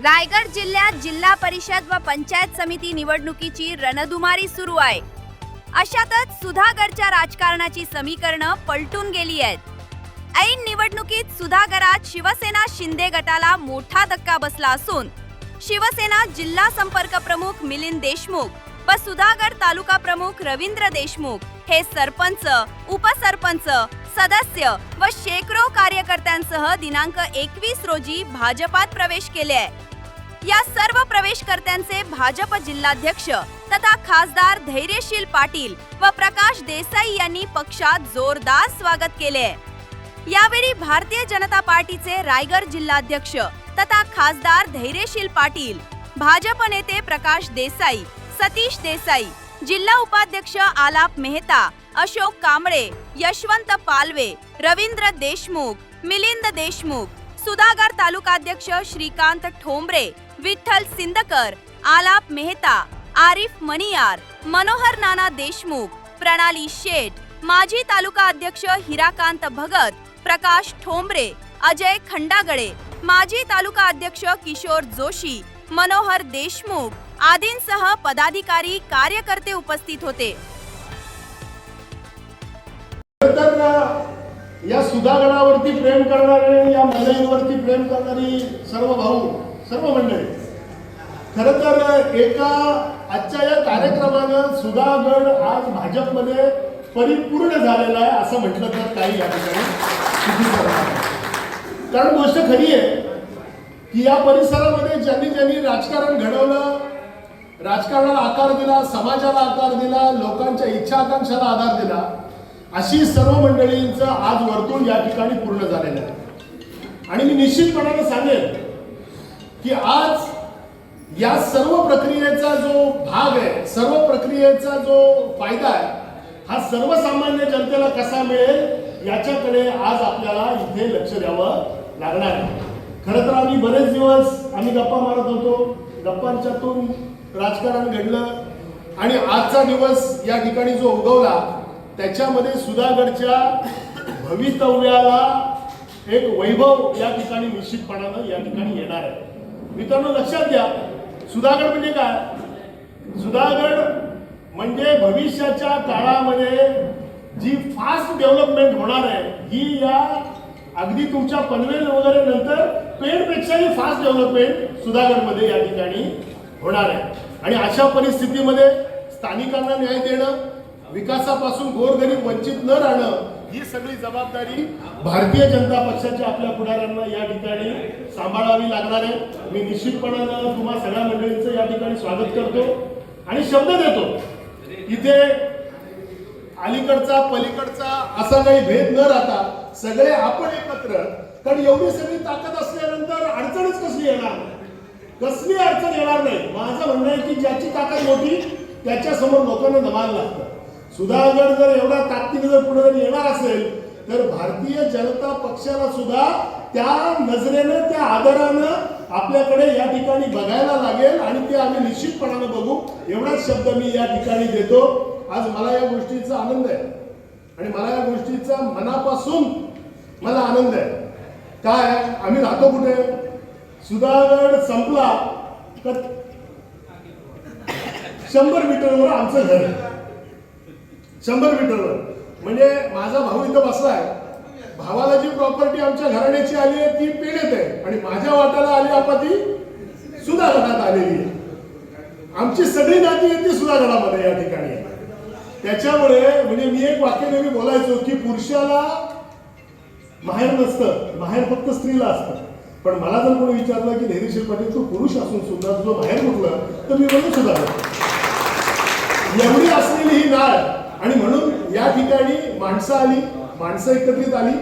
रायगड जिल्ह्यात जिल्हा परिषद व पंचायत समिती निवडणुकीची रणधुमारी सुरू आहे. अशातच सुधागडच्या राजकारणाची समीकरणं पलटून गेली आहेत. ऐन निवडणुकीत सुधागरात शिवसेना शिंदे गटाला मोठा धक्का बसला असून शिवसेना जिल्हा संपर्क प्रमुख मिलिंद देशमुख व सुधागड तालुका प्रमुख रवींद्र देशमुख हे सरपंच उपसरपंच सदस्य व शेकडो कार्यकर्त्यांसह दिनांक एकवीस रोजी भाजपात प्रवेश केले आहे या सर्व प्रवेशकर्त्यांचे भाजप जिल्हाध्यक्ष तथा खासदार धैर्यशील पाटील व प्रकाश देसाई यांनी पक्षात जोरदार स्वागत केले. आहे यावेळी भारतीय जनता पार्टीचे रायगड जिल्हाध्यक्ष तथा खासदार धैर्यशील पाटील भाजप नेते प्रकाश देसाई सतीश देसाई जिल्हा उपाध्यक्ष आलाप मेहता अशोक कांबळे यशवंत पालवे रवींद्र देशमुख मिलिंद देशमुख सुधागर तालुकाध्यक्ष श्रीकांत ठोंबरे विठ्ठल सिंदकर आलाप मेहता आरिफ मणियार मनोहर नाना देशमुख प्रणाली शेठ माजी तालुका अध्यक्ष हिराकांत भगत प्रकाश ठोंबरे अजय खंडागळे माजी तालुका अध्यक्ष किशोर जोशी मनोहर देशमुख आदींसह पदाधिकारी कार्यकर्ते उपस्थित होते. या सुधागडावरती प्रेम करणारे या मंडळींवरती प्रेम करणारी सर्व भाऊ सर्व मंडळी. खर तर एका आजच्या या कार्यक्रमानं सुधागड आज भाजपमध्ये परिपूर्ण झालेला आहे असं म्हटलं तर काही या ठिकाणी कारण गोष्ट खरी आहे की या परिसरामध्ये ज्यांनी ज्यांनी राजकारण घडवलं राजकारणाला आकार दिला समाजाला आकार दिला लोकांच्या इच्छा आकांक्षाला आधार दिला अशी सर्व मंडळींचं आज वर्तुळ या ठिकाणी पूर्ण झालेलं आहे. आणि मी निश्चितपणाने सांगेन की आज या सर्व प्रक्रियेचा जो भाग आहे सर्व प्रक्रियेचा जो फायदा आहे हा सर्वसामान्य जनतेला कसा मिळेल याच्याकडे आज आपल्याला इथे लक्ष द्यावं लागणार आहे. खरं तर आम्ही बरेच दिवस आम्ही गप्पा मारत होतो गप्पांच्यातून राजकारण घडलं आणि आजचा दिवस या ठिकाणी जो उगवला त्याच्यामध्ये सुधागडच्या भवितव्याला एक वैभव या ठिकाणी निश्चितपणानं या ठिकाणी येणार आहे. मित्रांनो लक्षात घ्या. सुधागड म्हणजे काय? सुधागड म्हणजे भविष्याच्या काळामध्ये जी फास्ट डेव्हलपमेंट होणार आहे ही या अगदी तुमच्या पनवेल वगैरे नंतर पेणपेक्षाही फास्ट डेव्हलपमेंट सुधागडमध्ये या ठिकाणी होणार आहे. आणि अशा परिस्थितीमध्ये स्थानिकांना न्याय देणं विकासापासून गोरगरीब वंचित न राहणं ही सगळी जबाबदारी भारतीय जनता पक्षाच्या आपल्या पुढाऱ्यांना या ठिकाणी सांभाळावी लागणार आहे. मी निश्चितपणानं तुम्हा सगळ्या मंडळींचं या ठिकाणी स्वागत करतो आणि शब्द देतो. इथे अलीकडचा पलीकडचा असा काही भेद न राहता सगळे आपण एकत्र कारण एवढी सगळी ताकद असल्यानंतर अडचणच कसली येणार कसली अडचण येणार नाही? माझं म्हणणं आहे की ज्याची ताकद मोठी त्याच्यासमोर लोकांना दबायला लागतं. सुधागड जर एवढ्या ताकदीने जर पुढे जर येणार असेल तर भारतीय जनता पक्षाला सुद्धा त्या नजरेनं त्या आदरानं आपल्याकडे या ठिकाणी बघायला लागेल आणि ते आम्ही निश्चितपणानं बघू. एवढाच शब्द मी या ठिकाणी देतो. आज मला या गोष्टीचा आनंद आहे. आणि मला या गोष्टीचा मनापासून मला आनंद आहे. काय? आम्ही राहतो कुठे? सुधागड संपला. तर शंभर मीटरवर आमचं घर आहे. शंभर मीटरवर. म्हणजे माझा भाऊ इथं बसलाय. भावाला जी प्रॉपर्टी आमच्या घराण्याची आली आहे ती पेढेत आहे. आणि माझ्या वाट्याला आली आपा ती सुधागडात आलेली आहे. आमची सगळी नाती आहे ती सुधागडामध्ये या ठिकाणी. आहे. त्याच्यामुळे म्हणजे मी एक वाक्य नेहमी बोलायचो की पुरुषाला माहेर नसतं माहेर फक्त स्त्रीला असतं. पण मला जर कोणी विचारलं की धैर्यशील पाटील तू पुरुष असून सुद्धा तुझं बाहेर म्हटलं तर मी म्हणून सुद्धा एवढी असलेली ही नाळ आणि म्हणून या ठिकाणी माणसं आली माणसं एकत्रित आली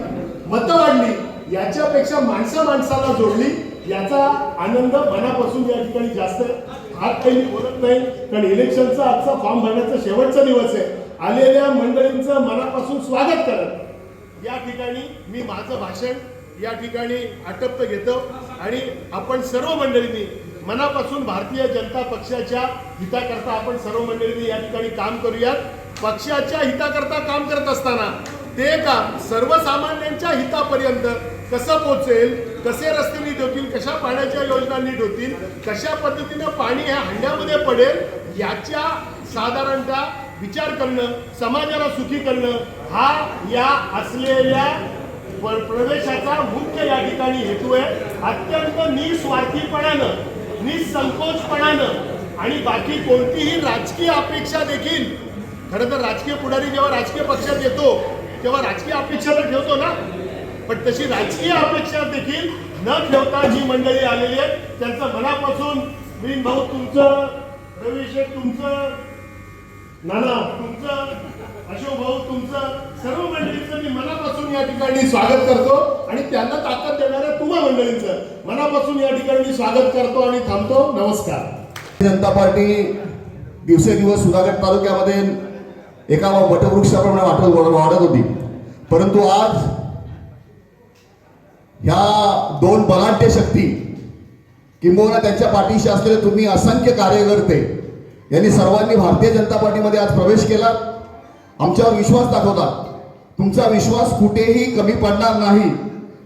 मतं वाढली याच्यापेक्षा माणसं माणसाला जोडली याचा आनंद मनापासून या ठिकाणी जास्त हात काही बोलत नाही. कारण इलेक्शनचा आजचा फॉर्म भरण्याचा शेवटचा दिवस आहे. आलेल्या मंडळींचं मनापासून स्वागत करत. या ठिकाणी मी माझं भाषण या ठिकाणी आटप्त घेतो आणि आपण सर्व मंडळींनी मनापासून भारतीय जनता पक्षाच्या हिताकरता आपण सर्व मंडळींनी या ठिकाणी काम करूयात. पक्षाच्या हिताकरता काम करत असताना ते काम सर्वसामान्यांच्या हितापर्यंत कसं पोहोचेल कसे रस्ते नीट होतील कशा पाण्याच्या योजना नीट होतील कशा पद्धतीनं पाणी ह्या हंड्यामध्ये पडेल याच्या साधारणतः विचार करणं समाजाला सुखी करणं हा या असलेल्या प- प्रवेशाचा मुख्य या ठिकाणी हेतू आहे. अत्यंत निस्वार्थीपणानं निसंकोचपणानं आणि बाकी कोणतीही राजकीय अपेक्षा देखील खरं तर राजकीय पुढारी जेव्हा राजकीय पक्षात येतो तेव्हा राजकीय अपेक्षा तर ठेवतो ना. पण तशी राजकीय अपेक्षा देखील न ठेवता जी मंडळी आलेली आहेत त्यांचं मनापासून मी भाऊ तुमचं रविशेठ तुमचं नाना तुमचं अशोक भाऊ तुमचं सर्व मंडळींचं मी मनापासून या ठिकाणी स्वागत करतो आणि त्यांना ताकद देणाऱ्या तुम्हा मंडळींचं मनापासून या ठिकाणी स्वागत करतो आणि थांबतो. नमस्कार. जनता पार्टी दिवसेदिवस सुधागड तालुक्यामध्ये एका वटवृक्षाप्रमाणे वाटत वाढत होती. परंतु आज ह्या दोन बलाढ्य शक्ती किंबहुना त्यांच्या पाठीशी असलेले तुम्ही असंख्य कार्यकर्ते यांनी सर्वांनी भारतीय जनता पार्टीमध्ये आज प्रवेश केला. आमच्यावर विश्वास दाखवतात तुमचा विश्वास कुठेही कमी पडणार नाही.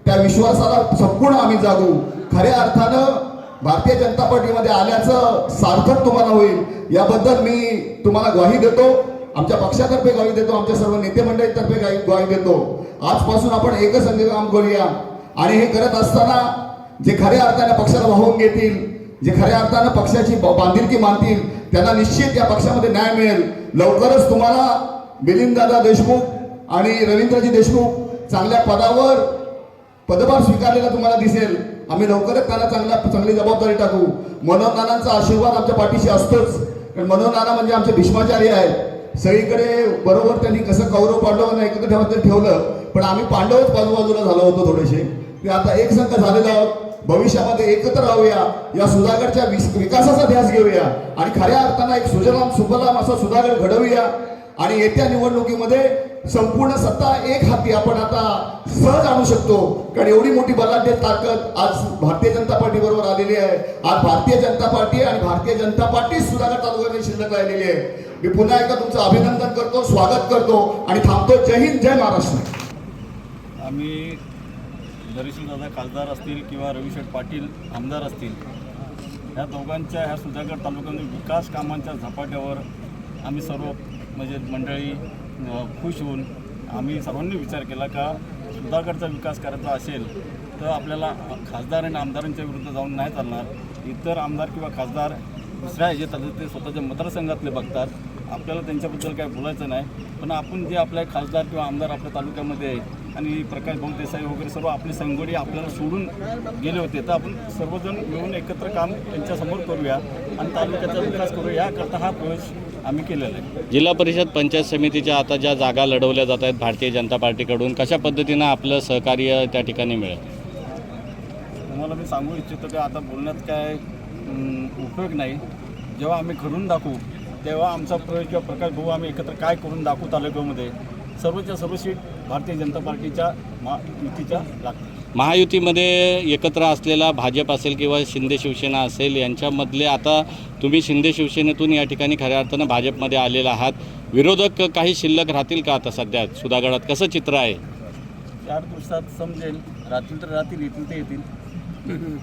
त्या विश्वासाला संपूर्ण आम्ही जागू. खऱ्या अर्थानं भारतीय जनता पार्टीमध्ये आल्याचं सार्थक तुम्हाला होईल. याबद्दल मी तुम्हाला ग्वाही देतो. आमच्या पक्षातर्फे ग्वाही देतो आमच्या सर्व नेते मंडळीतर्फे ग्वाही देतो. आजपासून आपण एकच संधी काम करूया. आणि हे करत असताना जे खऱ्या अर्थाने पक्षाला वाहून घेतील जे खऱ्या अर्थानं पक्षाची ब- बांधिलकी मानतील त्यांना निश्चित या पक्षामध्ये न्याय मिळेल. लवकरच तुम्हाला मिलिंददादा देशमुख आणि रवींद्रजी देशमुख चांगल्या पदावर पदभार स्वीकारलेला तुम्हाला दिसेल. आम्ही लवकरच त्याला चांगल्या चांगली जबाबदारी टाकू. मनोज नानांचा आशीर्वाद आमच्या पाठीशी असतोच. कारण मनोज नाना म्हणजे आमचे भीष्माचार्य आहेत. सगळीकडे बरोबर त्यांनी कसं कौरव पांडवांना एकत्र ठेवत ठेवलं पण आम्ही पांडवच बाजूबाजूला झालो होतो थोडेसे. ते आता एक संघ झालेलो आहोत. भविष्यामध्ये एकत्र राहूया. या सुधागडच्या विकासाचा ध्यास घेऊया. आणि खऱ्या अर्थानं एक सुजलाम सुफलाम असा सुधागड घडवूया. आणि येत्या निवडणुकीमध्ये संपूर्ण सत्ता एक हाती आपण आता सहज आणू शकतो. कारण एवढी मोठी बलाढ्य ताकद आज भारतीय जनता पार्टी बरोबर आलेली आहे. आज भारतीय जनता पार्टी आणि भारतीय जनता पार्टी सुधागर तालुक्यामध्ये शिल्लक राहिलेली आहे. मी पुन्हा एकदा तुमचं अभिनंदन करतो स्वागत करतो आणि थांबतो. जय हिंद जय महाराष्ट्र. आम्ही दादा खासदार असतील किंवा रविशेठ पाटील आमदार असतील ह्या दोघांच्या ह्या सुधागड तालुक्यामध्ये विकास कामांच्या झपाट्यावर आम्ही सर्व म्हणजे मंडळी खुश होऊन आम्ही सर्वांनी विचार केला का सुधागडचा विकास करायचा असेल तर आपल्याला खासदार आणि आमदारांच्या विरुद्ध जाऊन नाही चालणार. इतर आमदार किंवा खासदार दुसऱ्या ह्याच्यात ते स्वतःच्या मतदारसंघातले बघतात. आपल्याला त्यांच्याबद्दल काही बोलायचं नाही. पण आपण जे आपल्या खासदार किंवा आमदार आपल्या तालुक्यामध्ये आहे आणि प्रकाश भाऊ देसाई वगैरे सर्व आपली संगोडी आपल्याला सोडून गेले होते तर आपण सर्वजण मिळून एकत्र काम त्यांच्यासमोर करूया आणि तालुक्याचा विकास करूया याकरता हा प्रवेश आम्ही केलेला आहे. जिल्हा परिषद पंचायत समितीच्या आता ज्या जागा लढवल्या जात आहेत भारतीय जनता पार्टीकडून कशा पद्धतीनं आपलं सहकार्य त्या ठिकाणी मिळेल? तुम्हाला मी सांगू इच्छितो की आता बोलण्यात काय उपयोग नाही. जेव्हा आम्ही करून दाखवू तेव्हा आमचा प्रवेश किंवा प्रकाश भाऊ आम्ही एकत्र काय करून दाखवू तालुक्यामध्ये सर्वच्या सर्व सीट भारतीय जनता पार्टीच्या मा युतीच्या लागतील. महायुतीमध्ये एकत्र असलेला भाजप असेल किंवा शिंदे शिवसेना असेल यांच्यामधले आता तुम्ही शिंदे शिवसेनेतून या ठिकाणी खऱ्या अर्थानं भाजपमध्ये आलेला आहात. विरोधक काही शिल्लक राहतील का आता सध्या? सुधागडात कसं चित्र आहे? चार दिवसात समजेल. राहतील तर राहतील येतील ते येतील.